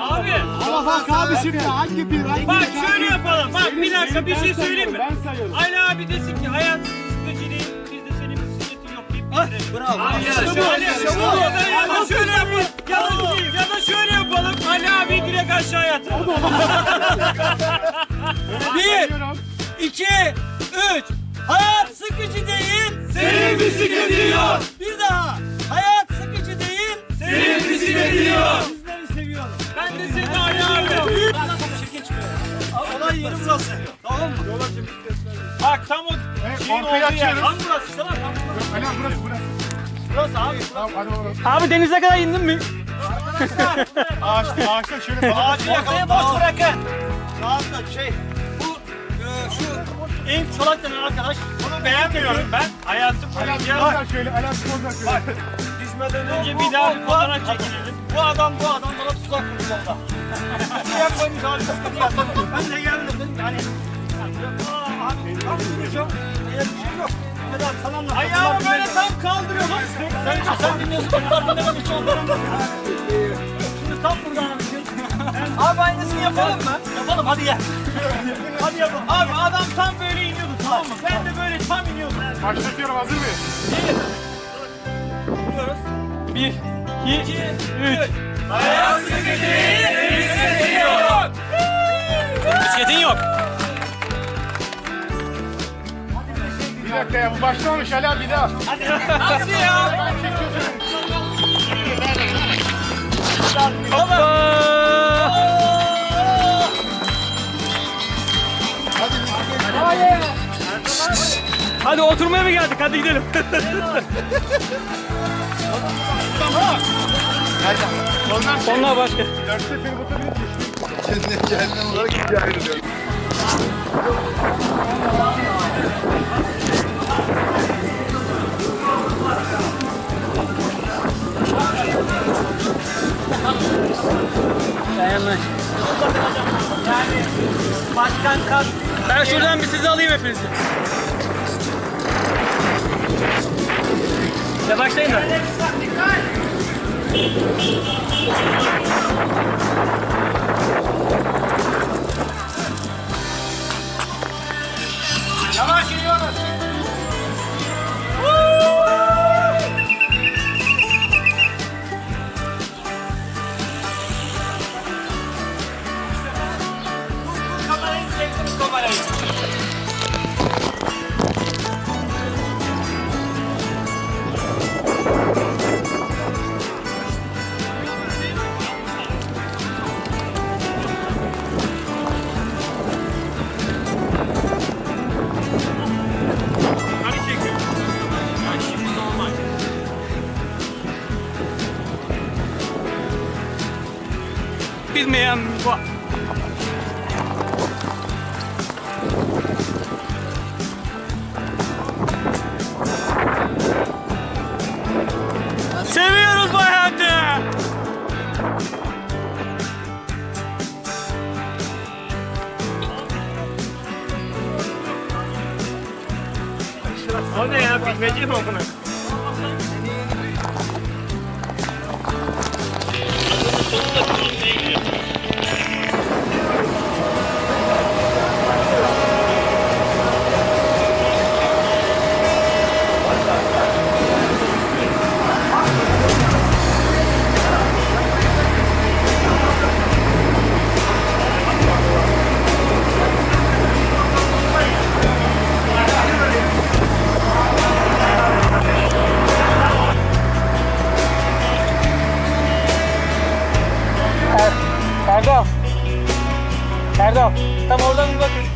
Abi Ama bak abi şimdi hangi bir hangi bak bir- şöyle yapalım. Bak bir dakika bir şey söyleyeyim mi? Ali abi desin ki hayat sıkıcı değil. Biz de senin bisikletin yok deyip bitirelim. Bravo. Abi ya şöyle, ya da, ya da şöyle yapalım. Ya yapalım. Ali abi direkt aşağıya atalım. Bir, iki, üç. Hayat sıkıcı değil. Senin bisikletin yok. Bir daha. Hayat sıkıcı değil. Senin bisikletin yok. Sizleri seviyorum. Ben de seni Ali abi. Olay yeri burası. Tamam mı? Bak tam o şeyin olduğu yer. açıyoruz. Tam burası tam burası. Ali abi burası burası. Burası abi. Tamam hadi oğlum. Abi denize kadar indin mi? Ağaçta ağaçta şöyle Ağacı ortaya boş bırakın. Rahatla şey. Şu en çolak denen arkadaş. Bunu beğenmiyorum ben. Hayatım abi boyunca pozlar şöyle. Abi pozlar şöyle. Bak, düşmeden önce bir daha bir fotoğraf çekinelim. Bu adam bu adam bana tuzak kurdu yolda. Buraya koymuş abi sıkıntı yaptım. Ben de geldim dedim ki hani. Aa, abi tam duracağım. Eğer bir şey yok. Abi sana anlat. Ayağımı böyle tam kaldırıyorum. Sen, sen dinliyorsun. Bunlar dinlemek için onların Şimdi tam buradan anlatıyorsun. Abi aynısını yapalım mı? Yapalım hadi gel. hadi yapalım. Abi adam tam böyle iniyordu tamam mı? Ben de böyle tam iniyordum. Başlatıyorum hazır mıyız? Vuruyoruz. Bir, iki, üç. Bisikletin yok. Bir dakika ya bu başlamamış abi bir daha. Nasıl ya? Hadi oturmaya mı geldik? Hadi gidelim. Onlar başka. geçti. Kendim olarak ikiye ayrılıyorum. Dayanma. Yani başkan kat. Ben şuradan bir sizi alayım hepinizi. Ya başlayın da. Bilmeyen bu. Seviyoruz bu hayatı. O ne ya? Bilmece mi 从不曾熄灭 Erdal. Erdal. Tam oradan bir bakın.